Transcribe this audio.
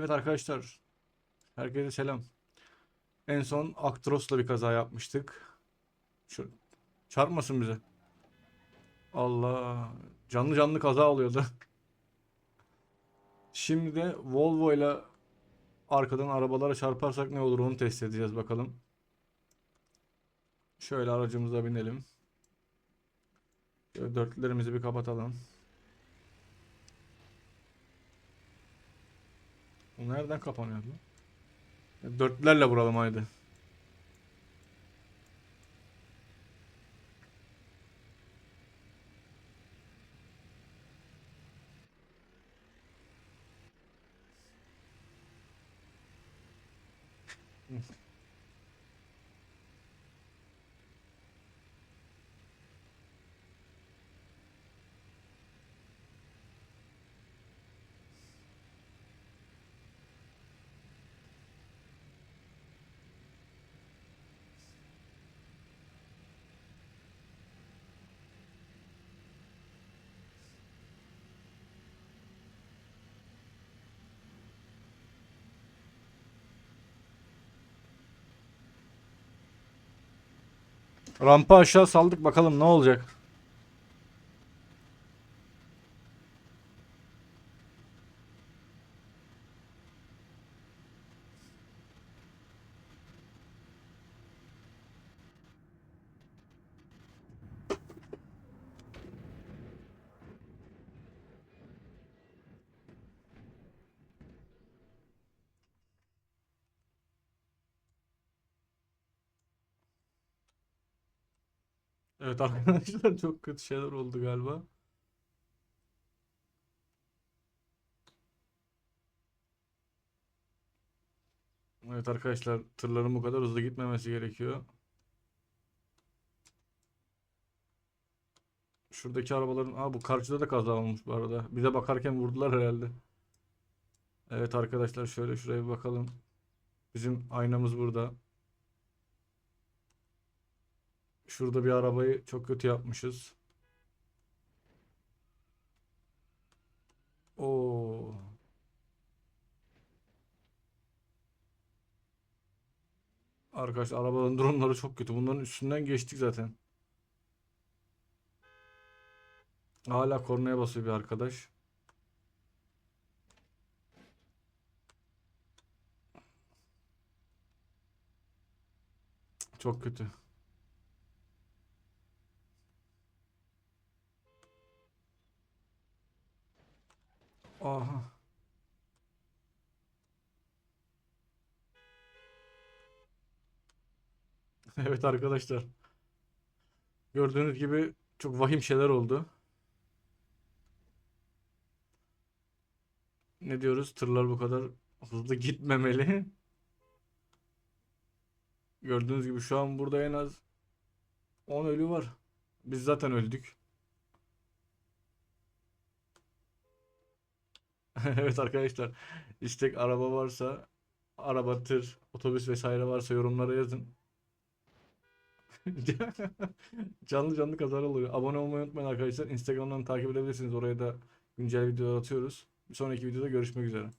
Evet arkadaşlar. Herkese selam. En son Actros'la bir kaza yapmıştık. Şu çarpmasın bize. Allah. Canlı canlı kaza oluyordu. Şimdi de Volvo ile arkadan arabalara çarparsak ne olur onu test edeceğiz bakalım. Şöyle aracımıza binelim. Şöyle dörtlülerimizi bir kapatalım. Bu nereden kapanıyordu? Dörtlülerle vuralım haydi. Rampa aşağı saldık bakalım ne olacak. Evet arkadaşlar çok kötü şeyler oldu galiba. Evet arkadaşlar tırların bu kadar hızlı gitmemesi gerekiyor. Şuradaki arabaların... Aa bu karşıda da kaza olmuş bu arada. Bize bakarken vurdular herhalde. Evet arkadaşlar şöyle şuraya bir bakalım. Bizim aynamız burada. Şurada bir arabayı çok kötü yapmışız. Oo. Arkadaşlar arabaların durumları çok kötü. Bunların üstünden geçtik zaten. Hala kornaya basıyor bir arkadaş. Çok kötü. Aha. Evet arkadaşlar. Gördüğünüz gibi çok vahim şeyler oldu. Ne diyoruz? Tırlar bu kadar hızlı gitmemeli. Gördüğünüz gibi şu an burada en az 10 ölü var. Biz zaten öldük. Evet arkadaşlar. İstek araba varsa, araba, tır, otobüs vesaire varsa yorumlara yazın. Canlı canlı kazalar oluyor. Abone olmayı unutmayın arkadaşlar. Instagram'dan takip edebilirsiniz. Oraya da güncel videolar atıyoruz. Bir sonraki videoda görüşmek üzere.